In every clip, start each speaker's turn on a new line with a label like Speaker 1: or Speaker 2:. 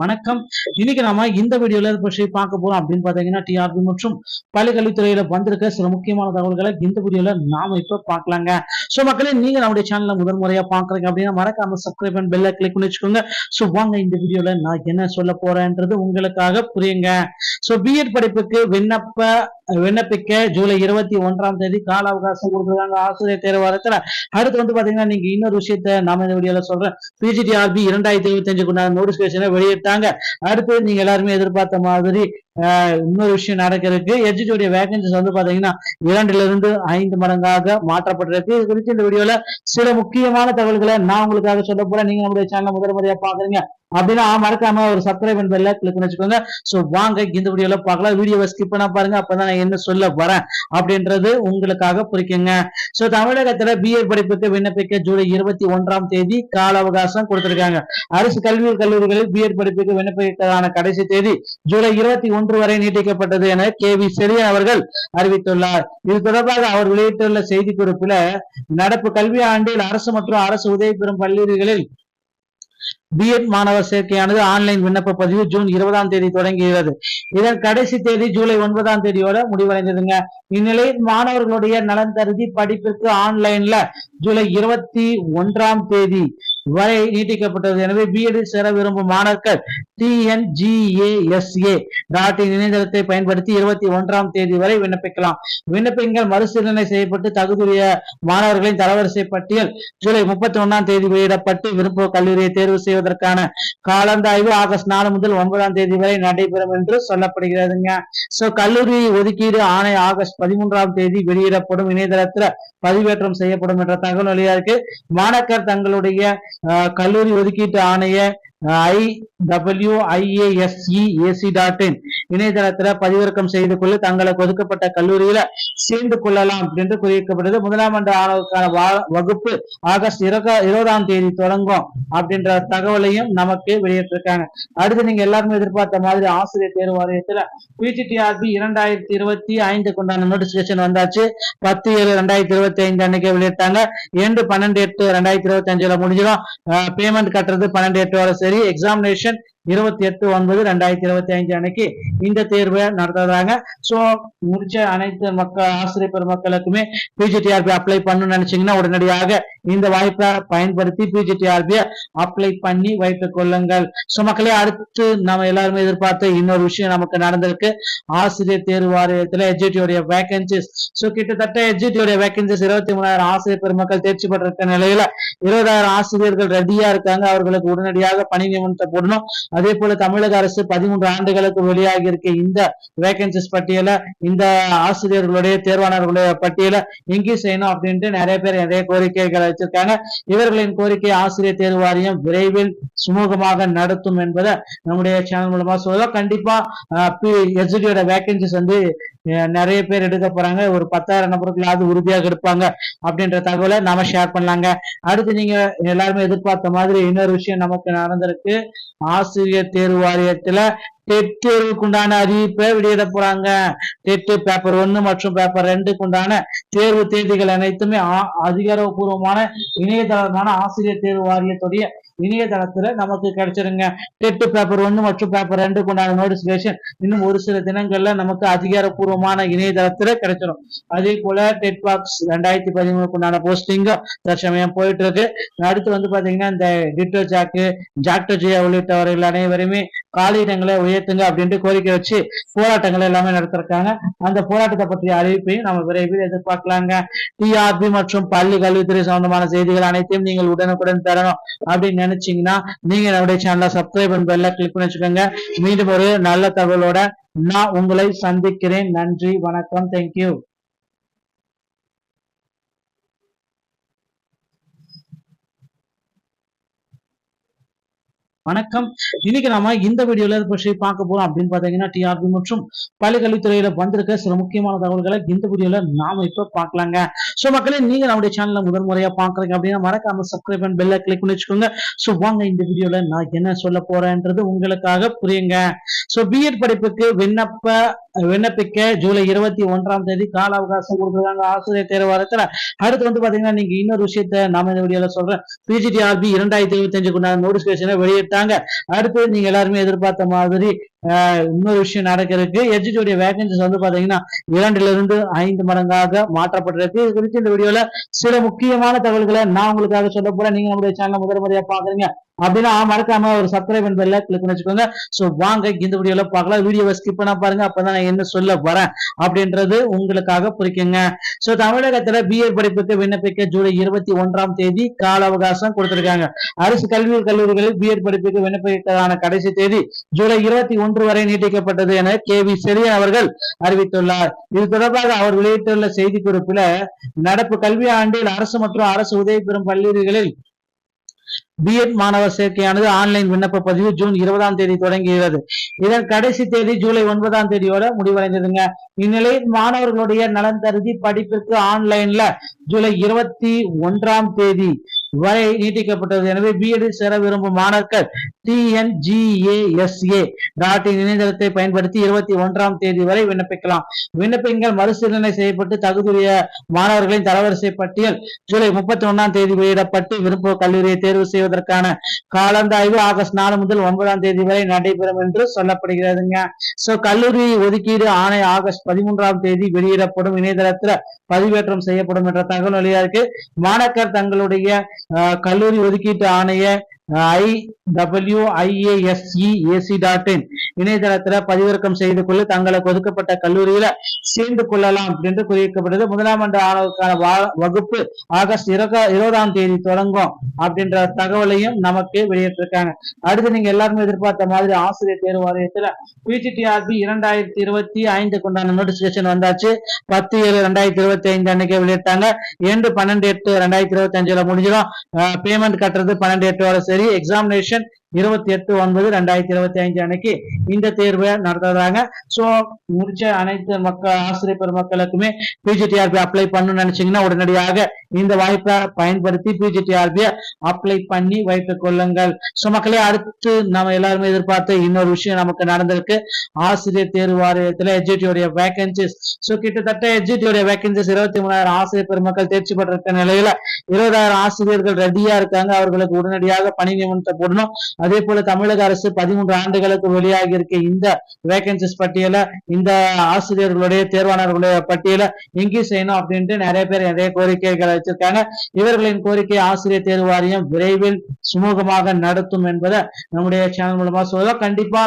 Speaker 1: வணக்கம். இன்னைக்கு நாம இந்த வீடியோல இதை பற்றி பார்க்க போறோம் அப்படின்னு பாத்தீங்கன்னா டிஆர்பி மற்றும் பள்ளிக்கல்வித்துறையில வந்திருக்க சில முக்கியமான தகவல்களை இந்த வீடியோல நாம இப்ப பாக்கலாங்க சோ மக்களே நீங்க நம்முடைய சேனல்ல முதல் முறையா பாக்குறீங்க அப்படின்னா மறக்காம சப்ஸ்கிரைப் அண்ட் பெல்ல கிளிக் பண்ணி வச்சுக்கோங்க. சோ வாங்க இந்த வீடியோல நான் என்ன சொல்ல போறேன்றது உங்களுக்காக புரியுங்க. சோ பிஎட் படிப்புக்கு விண்ணப்ப விண்ணப்பிக்க ஜூலை இருபத்தி ஒன்றாம் தேதி கால அவகாசம் கொடுத்துருக்காங்க ஆசிரியர் தேர்வாரத்துல அடுத்து வந்து பாத்தீங்கன்னா நீங்க இன்னொரு விஷயத்த நாம இந்த வீடியோல சொல்றேன். பிஜிடிஆர்பி இரண்டாயிரத்தி இருபத்தி அஞ்சு கொண்டாட நோட்டிபிகேஷனை வெளியிட்டாங்க அடுத்து நீங்க எல்லாருமே எதிர்பார்த்த மாதிரி இன்னொரு விஷயம் நடக்கிறதுக்கு எஜிடியோடைய வேகன்சிஸ் வந்து பாத்தீங்கன்னா இரண்டுல இருந்து ஐந்து மடங்காக மாற்றப்பட்டிருக்கு. இது குறித்து இந்த வீடியோல சில முக்கியமான தகவல்களை நான் உங்களுக்காக சொல்ல போறேன். நீங்க நம்முடைய சேனல் முதல் முறையா பாக்குறீங்க அப்படின்னா மறக்காம ஒரு சப்ஸ்கிரைப் பெல்ல கிளிக் பண்ணி வச்சுக்கோங்க. சோ வாங்க இந்த வீடியோல பார்க்கலாம். வீடியோவை ஸ்கிப் பண்ண பாருங்க. அப்பதான் நான் என்ன சொல்ல வரேன் அப்படின்றது உங்களுக்காக புரிக்குங்க. சோ தமிழகத்துல பிஎட் படிப்புக்கு விண்ணப்பிக்க ஜூலை இருபத்தி ஒன்றாம் தேதி கால அவகாசம் கொடுத்திருக்காங்க. அரசு கல்வி கல்லூரிகளில் பிஎட் படிப்புக்கு விண்ணப்பிக்கிறதான கடைசி தேதி ஜூலை இருபத்தி ஒன்று வரை நீட்டிக்கப்பட்டது என கே வி செழியன் அவர்கள் அறிவித்துள்ளார். இது தொடர்பாக அவர் வெளியிட்டுள்ள செய்தி குறிப்பில நடப்பு கல்வி ஆண்டில் அரசு மற்றும் அரசு உதவி பெறும் பள்ளிகளில் பிஎட் மாணவர் சேர்க்கையானது ஆன்லைன் விண்ணப்ப பதிவு ஜூன் இருபதாம் தேதி தொடங்குகிறது. இதன் கடைசி தேதி ஜூலை ஒன்பதாம் தேதியோட முடிவடைந்ததுங்க. இந்நிலையில் மாணவர்களுடைய நலன் கருதி படிப்பிற்கு ஆன்லைன்ல ஜூலை இருபத்தி ஒன்றாம் தேதி வரை நீட்டிக்கப்பட்டது. எனவே பிஎட் சேர விரும்பும் மாணவர்கள் டிஎன்ஜிஏஎஸ்ஏ டாட் இணையதளத்தை பயன்படுத்தி இருபத்தி ஒன்றாம் தேதி வரை விண்ணப்பிக்கலாம். விண்ணப்பங்கள் மறுசீலனை செய்யப்பட்டு தகுதியுடைய மாணவர்களின் தரவரிசை பட்டியல் ஜூலை முப்பத்தி ஒன்னாம் தேதி வெளியிடப்பட்டு விருப்ப கல்லூரியை தேர்வு செய்வதற்கான காலந்தாய்வு ஆகஸ்ட் நாலு முதல் ஒன்பதாம் தேதி வரை நடைபெறும் என்று சொல்லப்படுகிறதுங்க. சோ கல்லூரி ஒதுக்கீடு ஆணை ஆகஸ்ட் பதிமூன்றாம் தேதி வெளியிடப்படும். இணையதளத்துல பதிவேற்றம் செய்யப்படும் என்ற தகவல் வெளியா இருக்கு மாணக்கர் தங்களுடைய கல்லூரி ஒதுக்கீட்டு ஆணைய I W IASE AC dot in இணையதளத்துல பதிவிறக்கம் செய்து கொள்ள தங்களுக்கு ஒதுக்கப்பட்ட கல்லூரியில சேர்ந்து கொள்ளலாம் என்று குறிவிக்கப்பட்டது முதலாம் ஆண்டு ஆணவருக்கான வகுப்பு ஆகஸ்ட் இருபதாம் தேதி தொடங்கும் அப்படின்ற தகவலையும் நமக்கு வெளியிட்டிருக்காங்க. அடுத்து நீங்க எல்லாருமே எதிர்பார்த்த மாதிரி ஆசிரியர் தேர்வு வாரியத்துல பிஜிடிஆர்பி இரண்டாயிரத்தி இருபத்தி ஐந்துக்கு உண்டான நோட்டிபிகேஷன் வந்தாச்சு. பத்து ஏழு ரெண்டாயிரத்தி இருபத்தி ஐந்து அன்னைக்கு வெளியிட்டாங்க. ஏழு பன்னெண்டு எட்டு ரெண்டாயிரத்தி இருபத்தி அஞ்சுல முடிஞ்சிடும். பேமெண்ட் கட்டுறது பன்னெண்டு எட்டு வரை சரி. எக்ஸாமினேஷன் இருபத்தி எட்டு ஒன்பது ரெண்டாயிரத்தி இருபத்தி ஐந்து அன்னைக்கு இந்த தேர்வை நடத்துறாங்க சோ முடிச்ச அனைத்து மக்கள் ஆசிரியர் பெருமக்களுக்குமே பிஜிடிஆர்பி அப்ளை பண்ணணும்னு நினைச்சீங்கன்னா உடனடியாக இந்த வாய்ப்பை பயன்படுத்தி பிஜிடிஆர்பி அப்ளை பண்ணி வைத்துக் கொள்ளுங்கள். சோ மக்களே அடுத்து நம்ம எல்லாருமே எதிர்பார்த்த இன்னொரு விஷயம் நமக்கு நடந்திருக்கு. ஆசிரியர் தேர்வு வாரியத்துல எஜிடியோடைய வேகன்சிஸ் சோ கிட்டத்தட்ட எஜிடியோடைய வேகன்சிஸ் இருபத்தி மூணாயிரம் ஆசிரியர் பெருமக்கள் தேர்ச்சி பெற்றிருக்க நிலையில இருபதாயிரம் ஆசிரியர்கள் ரெடியா இருக்காங்க. அவர்களுக்கு உடனடியாக பணி நியமனத்தை போடணும். அதே போல தமிழக அரசு பதிமூன்று ஆண்டுகளுக்கு வெளியாகி இருக்க இந்த வேகன்சிஸ் பட்டியல இந்த ஆசிரியர்களுடைய தேர்வாளர்களுடைய பட்டியல இங்கேயும் செய்யணும் அப்படின்ட்டு நிறைய பேர் நிறைய கோரிக்கைகளை வச்சிருக்காங்க. இவர்களின் கோரிக்கை ஆசிரியர் தேர்வு வாரியம் விரைவில் சுமூகமாக நடத்தும் என்பதை நம்முடைய சேனல் மூலமா சொல்லலாம் கண்டிப்பா எஸ்டியோட வேகன்சிஸ் வந்து நிறைய பேர் எடுக்க போறாங்க. ஒரு பத்தாயிரம் நபர்களாவது உறுதியாக எடுப்பாங்க அப்படின்ற தகவலை நாம ஷேர் பண்ணலாங்க. அடுத்து நீங்க எல்லாருமே எதிர்பார்த்த மாதிரி இன்னொரு விஷயம் நமக்கு நடந்திருக்கு. ஆசிரியர் தேர்வு வாரியத்துல டெட் தேர்வுக்குண்டான அறிவிப்பை வெளியிட போறாங்க. டெட் பேப்பர் ஒன்னு மற்றும் பேப்பர் ரெண்டுக்கு உண்டான தேர்வு தேதிகள் அனைத்துமே அதிகாரப்பூர்வமான இணையதளமான ஆசிரியர் தேர்வு வாரியத்துடைய இணையதளத்துல நமக்கு கிடைச்சிருங்க. டெட்டு பேப்பர் ஒன்னு மற்றும் பேப்பர் ரெண்டுக்கு உண்டான நோட்டிபிகேஷன் இன்னும் ஒரு சில தினங்கள்ல நமக்கு அதிகாரப்பூர்வமான இணையதளத்துல கிடைச்சிடும் அதே போல டெட் பாக்ஸ் ரெண்டாயிரத்தி பதிமூணுக்கு உண்டான போஸ்டிங் தற்சமயம் போயிட்டு இருக்கு. அடுத்து வந்து பாத்தீங்கன்னா இந்த டிட்டோ ஜாக்கு ஜாக்டோ ஜெயா உள்ளிட்டவர்கள் அனைவருமே காலியிடங்களை உயர்த்துங்க அப்படின்ட்டு கோரிக்கை வச்சு போராட்டங்கள் எல்லாமே நடத்திருக்காங்க. அந்த போராட்டத்தை பற்றிய அறிவிப்பையும் நம்ம விரைவில் எதிர்பார்க்கலாங்க. டிஆர்பி மற்றும் பள்ளி கல்வித்துறை சம்பந்தமான செய்திகள் அனைத்தையும் நீங்கள் உடனுக்குடன் பெறணும் அப்படின்னு நினைச்சீங்கன்னா நீங்க நம்முடைய சேனலை சப்ஸ்கிரைப் பண்ணி பெல்ல கிளிக் பண்ணி வச்சுக்கோங்க. மீண்டும் ஒரு நல்ல தகவலோட நான் உங்களை சந்திக்கிறேன். நன்றி வணக்கம். தேங்க்யூ வணக்கம். இன்னைக்கு நாம இந்த வீடியோல இதை பற்றி பார்க்க போறோம் அப்படின்னு பாத்தீங்கன்னா டிஆர்பி மற்றும் பள்ளிக்கல்வித்துறையில வந்திருக்க சில முக்கியமான தகவல்களை இந்த வீடியோல நாம இப்ப பாக்கலாங்க சோ மக்களே நீங்க நம்முடைய சேனல்ல முதல் முறையா பாக்குறீங்க அப்படின்னா மறக்காம சப்ஸ்கிரைப் அண்ட் பெல்ல கிளிக் பண்ணி வச்சுக்கோங்க. சோ வாங்க இந்த வீடியோல நான் என்ன சொல்ல போறேன்றது உங்களுக்காக புரியுங்க. சோ பிஎட் படிப்புக்கு விண்ணப்ப விண்ணப்பிக்க ஜூலை இருபத்தி ஒன்றாம் தேதி கால அவகாசம் கொடுத்துருக்காங்க. ஆசிரியர் தேர்வாரத்தில் அடுத்து வந்து பாத்தீங்கன்னா நீங்க இன்னொரு விஷயத்த நாம இந்த வீடியோல சொல்றேன். பிஜிடிஆர்பி இரண்டாயிரத்தி இருபத்தி அஞ்சுக்குண்டான நோட்டிபிகேஷனை வெளியிட்டாங்க. அடுத்து நீங்க எல்லாருமே எதிர்பார்த்த மாதிரி இன்னொரு விஷயம் நடக்கிறதுக்கு எஜிடியோடைய வேகன்சிஸ் வந்து பாத்தீங்கன்னா இரண்டுல இருந்து ஐந்து மடங்காக மாற்றப்பட்டிருக்கு. இது குறித்து இந்த வீடியோல சில முக்கியமான தகவல்களை நான் உங்களுக்காக சொல்ல போறேன். நீங்க நம்முடைய சேனல் முதல் முறையா பாக்குறீங்க. அப்படின்னா மறக்காம ஒரு சப்ஸ்கிரைப் பெல்ல கிளிக் பண்ணி வச்சுக்கோங்க. சோ வாங்க இந்த வீடியோல பார்க்கலாம். வீடியோவை ஸ்கிப் பண்ண பாருங்க. அப்பதான் நான் என்ன சொல்ல வரேன் அப்படின்றது உங்களுக்காக புரிக்குங்க சோ தமிழகத்துல பிஎட் படிப்புக்கு விண்ணப்பிக்க ஜூலை இருபத்தி ஒன்றாம் தேதி கால அவகாசம் கொடுத்திருக்காங்க. அரசு கல்வி கல்லூரிகளில் பிஎட் படிப்புக்கு விண்ணப்பிக்கிறதான கடைசி தேதி ஜூலை இருபத்தி ஒன்று வரை நீட்டிக்கப்பட்டது என கே வி செரியன் அவர்கள் அறிவித்துள்ளார். இது தொடர்பாக அவர் வெளியிட்டுள்ள செய்திக்குறிப்பில் நடப்பு கல்வி ஆண்டில் அரசு மற்றும் அரசு உதவி பெறும் பள்ளிகளில் பிஎட் மாணவர் சேர்க்கையானது ஆன்லைன் விண்ணப்ப பதிவு ஜூன் இருபதாம் தேதி தொடங்குகிறது. இதன் கடைசி தேதி ஜூலை ஒன்பதாம் தேதியோட முடிவடைந்ததுங்க. இந்நிலையில் மாணவர்களுடைய நலன் கருதி படிப்பிற்கு ஆன்லைன்ல ஜூலை இருபத்தி ஒன்றாம் தேதி வரை நீட்டிக்கப்பட்டது. எனவே பிஎட் சேர விரும்பும் மாணவர்கள் டிஎன்ஜிஏஎஸ்ஏ டாட் இணையதளத்தை பயன்படுத்தி இருபத்தி ஒன்றாம் தேதி வரை விண்ணப்பிக்கலாம். விண்ணப்பங்கள் மறுசீலனை செய்யப்பட்டு தகுதியுடைய மாணவர்களின் தரவரிசை பட்டியல் ஜூலை முப்பத்தி ஒன்றாம் தேதி வெளியிடப்பட்டு விருப்ப கல்லூரியை தேர்வு செய்வதற்கான காலந்தாய்வு ஆகஸ்ட் நாலு முதல் ஒன்பதாம் தேதி வரை நடைபெறும் என்று சொல்லப்படுகிறதுங்க. சோ கல்லூரி ஒதுக்கீடு ஆணை ஆகஸ்ட் பதிமூன்றாம் தேதி வெளியிடப்படும். இணையதளத்துல பதிவேற்றம் செய்யப்படும் என்ற தகவல் வழியா இருக்கு மாணக்கர் தங்களுடைய கல்லூரி ஒதுக்கீட்டு ஆணைய I W IASE AC dot in இணையதளத்துல பதிவிறக்கம் செய்து கொள்ள தங்களுக்கு ஒதுக்கப்பட்ட கல்லூரியில சேர்ந்து கொள்ளலாம் என்று குறிப்பிடப்பட்டது முதலாம் ஆண்டு ஆணவருக்கான வகுப்பு ஆகஸ்ட் இருக- இருபதாம் தேதி தொடங்கும் அப்படின்ற தகவலையும் நமக்கு வெளியிட்டிருக்காங்க. அடுத்து நீங்க எல்லாருமே எதிர்பார்த்த மாதிரி ஆசிரியர் தேர்வு வாரியத்துல பிஜிடிஆர்பி இரண்டாயிரத்தி இருபத்தி ஐந்து கொண்டான நோட்டிபிகேஷன் வந்தாச்சு. பத்து ஏழு ரெண்டாயிரத்தி இருபத்தி ஐந்து அன்னைக்கு வெளியிட்டாங்க. இரண்டு பன்னெண்டு எட்டு ரெண்டாயிரத்தி இருபத்தி அஞ்சுல முடிஞ்சிடும். பேமெண்ட் கட்டுறது பன்னெண்டு எட்டு வரை சரி. எக்ஸாமினேஷன் இருபத்தி எட்டு ஒன்பது ரெண்டாயிரத்தி இருபத்தி ஐந்து அன்னைக்கு இந்த தேர்வை நடத்துறாங்க. சோ முடிச்ச அனைத்து மக்கள் ஆசிரியர் பெருமக்களுக்குமே பிஜிடிஆர்பி அப்ளை பண்ணணும்னு நினைச்சீங்கன்னா உடனடியாக இந்த வாய்ப்பை பயன்படுத்தி பிஜிடிஆர்பி அப்ளை பண்ணி வைத்துக் கொள்ளுங்கள். சோ மக்களே அடுத்து நம்ம எல்லாருமே எதிர்பார்த்த இன்னொரு விஷயம் நமக்கு நடந்திருக்கு. ஆசிரியர் தேர்வு வாரியத்துல எஜிடியோடைய வேகன்சிஸ் சோ கிட்டத்தட்ட எஜிடியோடைய வேகன்சிஸ் இருபத்தி மூணாயிரம் ஆசிரியர் பெருமக்கள் தேர்ச்சி பெற்றிருக்க நிலையில இருபதாயிரம் ஆசிரியர்கள் ரெடியா இருக்காங்க. அவர்களுக்கு உடனடியாக பணி நியமனத்தை போடணும். அதே போல தமிழக அரசு பதிமூன்று ஆண்டுகளுக்கு வெளியாகி இருக்க இந்த வேகன்சிஸ் பட்டியல இந்த ஆசிரியர்களுடைய தேர்வாளர்களுடைய பட்டியல எங்கேயும் செய்யணும் அப்படின்ட்டு நிறைய பேர் நிறைய கோரிக்கைகளை வச்சிருக்காங்க. இவர்களின் கோரிக்கை ஆசிரியர் தேர்வு வாரியம் விரைவில் சுமூகமாக நடத்தும் என்பதை நம்முடைய சேனல் மூலமா சொல்லலாம் கண்டிப்பா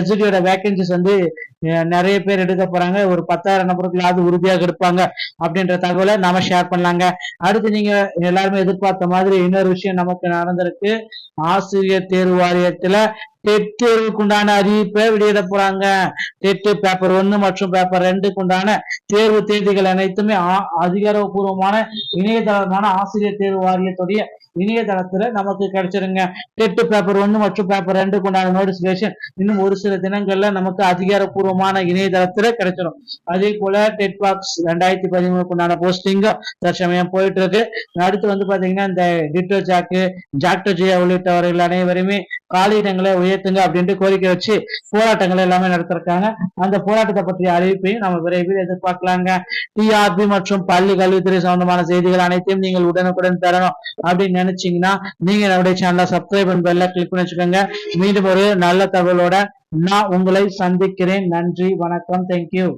Speaker 1: எஸ்டியோட வேகன்சிஸ் வந்து நிறைய பேர் எடுக்க போறாங்க. ஒரு பத்தாயிரம் நபர்களாவது உறுதியாக எடுப்பாங்க அப்படின்ற தகவலை நாம ஷேர் பண்ணலாங்க. அடுத்து நீங்க எல்லாருமே எதிர்பார்த்த மாதிரி இன்னொரு விஷயம் நமக்கு நடந்திருக்கு. ஆசிரியர் தேர்வு வாரியத்துல டெட் தேர்வுக்குண்டான அறிவிப்பை வெளியிட போறாங்க. டெட்டு பேப்பர் ஒன்னு மற்றும் பேப்பர் ரெண்டுக்கு உண்டான தேர்வு தேதிகள் அனைத்துமே ஆ- அதிகாரப்பூர்வமான இணையதளமான ஆசிரியர் தேர்வு வாரியத்துடைய இணையதளத்துல நமக்கு கிடைச்சிருங்க. டெட்டு பேப்பர் ஒன்னு மற்றும் பேப்பர் ரெண்டுக்கு உண்டான நோட்டிபிகேஷன் இன்னும் ஒரு சில தினங்கள்ல நமக்கு அதிகாரப்பூர்வமான இணையதளத்துல கிடைச்சிடும் அதே போல டெட் பாக்ஸ் ரெண்டாயிரத்தி பதிமூணுக்குண்டான போஸ்டிங் தற்சமயம் போயிட்டு இருக்கு. அடுத்து வந்து பாத்தீங்கன்னா இந்த டிட்டோ ஜாக்கு ஜாக்டோ ஜியா உள்ளிட்டவர்கள் அனைவருமே காலியிடங்களை உயர்த்துங்க அப்படின்ட்டு கோரிக்கை வச்சு போராட்டங்கள் எல்லாமே நடத்திருக்காங்க. அந்த போராட்டத்தை பற்றிய அறிவிப்பையும் நம்ம விரைவில் எதிர்பார்க்கலாங்க. டிஆர்பி மற்றும் பள்ளி கல்வித்துறை சம்பந்தமான செய்திகள் அனைத்தையும் நீங்கள் உடனுக்குடன் தரணும் அப்படின்னு நினைச்சீங்கன்னா நீங்க நம்முடைய சேனலை சப்ஸ்கிரைப் பண்ண பெல்ல கிளிக் பண்ணி வச்சுக்கோங்க. மீண்டும் ஒரு நல்ல தகவலோட நான் உங்களை சந்திக்கிறேன். நன்றி வணக்கம். தேங்க்யூ